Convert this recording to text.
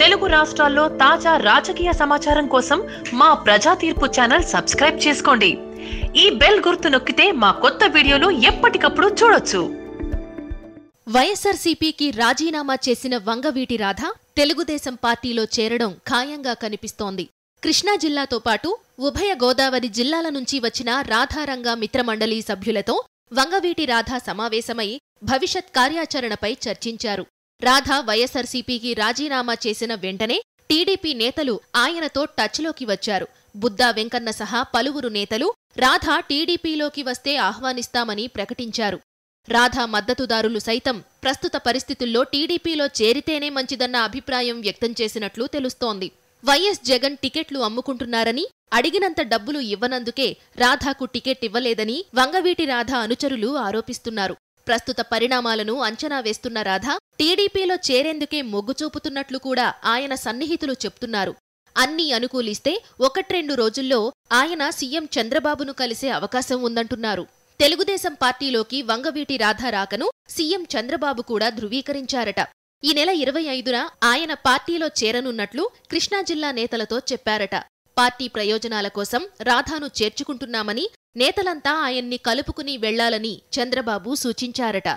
తెలుగు రాష్ట్రాల్లో తాజా రాజకీయ సమాచారం కోసం మా ప్రజా తీర్పు ఛానల్ సబ్స్క్రైబ్ చేసుకోండి. ఈ బెల్ గుర్తు నొక్కితే మా కొత్త వీడియోలు ఎప్పటికప్పుడు చూడొచ్చు. వైఎస్ఆర్సీపీకి రాజీనామా చేసిన వంగవీటి రాధ తెలుగుదేశం పార్టీలో చేరడం ఖాయంగా కనిపిస్తోంది. కృష్ణా జిల్లాతో పాటు ఉభయ గోదావరి జిల్లాల నుంచి వచ్చిన రాధారంగ మిత్రమండలి సభ్యులతో వంగవీటి రాధ సమావేశమై భవిష్యత్ కార్యాచరణపై చర్చించారు. రాధ వైఎస్సార్సీపీకి రాజీనామా చేసిన వెంటనే టీడీపీ నేతలు ఆయనతో టచ్లోకి వచ్చారు. బుద్దా వెంకన్న సహా పలువురు నేతలు రాధ టీడీపీలోకి వస్తే ఆహ్వానిస్తామని ప్రకటించారు. రాధా మద్దతుదారులు సైతం ప్రస్తుత పరిస్థితుల్లో టీడీపీలో చేరితేనే మంచిదన్న అభిప్రాయం వ్యక్తం చేసినట్లు తెలుస్తోంది. వైఎస్ జగన్ టికెట్లు అమ్ముకుంటున్నారని అడిగినంత డబ్బులు ఇవ్వనందుకే రాధాకు టికెట్ ఇవ్వలేదని వంగవీటి రాధ అనుచరులు ఆరోపిస్తున్నారు. ప్రస్తుత పరిణామాలను అంచనా వేస్తున్న రాధా టీడీపీలో చేరేందుకే మొగ్గు చూపుతున్నట్లు కూడా ఆయన సన్నిహితులు చెప్తున్నారు. అన్నీ అనుకూలిస్తే ఒకట్రెండు రోజుల్లో ఆయన సీఎం చంద్రబాబును కలిసే అవకాశం ఉందంటున్నారు. తెలుగుదేశం పార్టీలోకి వంగవీటి రాధా రాకను సీఎం చంద్రబాబు కూడా ధృవీకరించారట. ఈ నెల ఇరవై ఐదున ఆయన పార్టీలో చేరనున్నట్లు కృష్ణా జిల్లా నేతలతో చెప్పారట. పార్టీ ప్రయోజనాల కోసం రాధాను చేర్చుకుంటున్నామని నేతలంతా ఆయన్ని కలుపుకుని వెళ్ళాలని చంద్రబాబు సూచించారట.